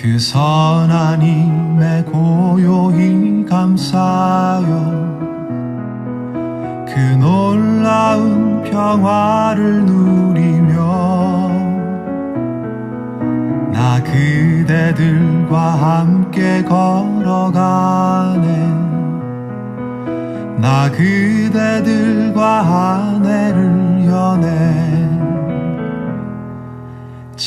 그 선하님의 고요히 감싸요 그 놀라운 평화를 누리며 나 그대들과 함께 걸어가네. 나 그대들과 하늘을 여네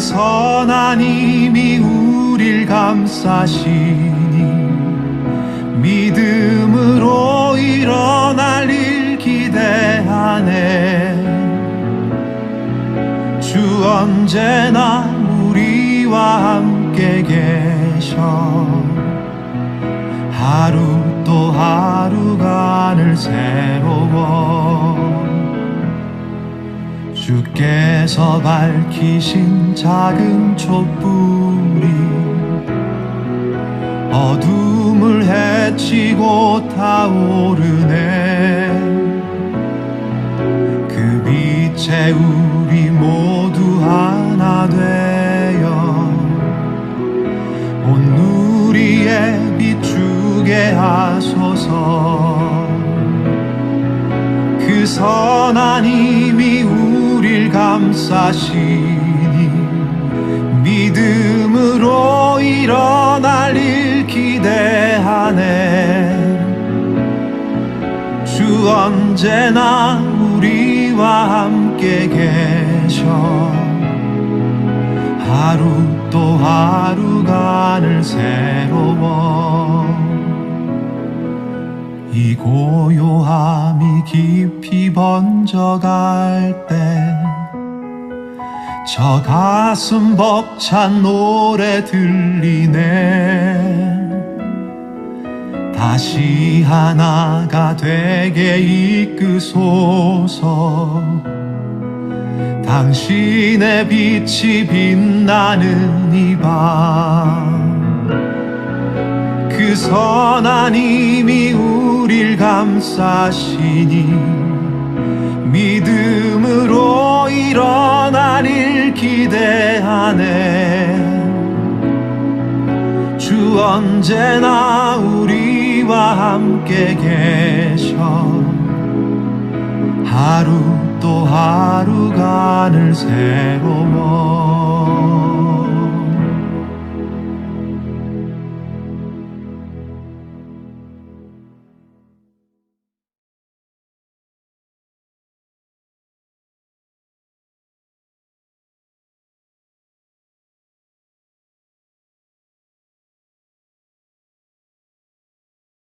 그 선한 힘이 우릴 감싸시니 믿음으로 일어날 일 기대하네. 주 언제나 우리와 함께 계셔. 하루 또 하루간을 새로워 주께서 밝히신 작은 촛불이 어둠을 헤치고 타오르네. 그 빛에 우리 감싸시니 믿음으로 일어날 일 기대하네. 주 언제나 우리와 함께 계셔. 하루 또 하루간을 새로워. 이 고요함이 깊이 번져갈 때 저 가슴 벅찬 노래 들리네. 다시 하나가 되게 이끄소서. 당신의 빛이 빛나는 이밤그 선한 힘이 우릴 감싸시니 믿음으로 일어날 일 기대하네. 주 언제나 우리와 함께 계셔. 하루 또 하루간을 새로워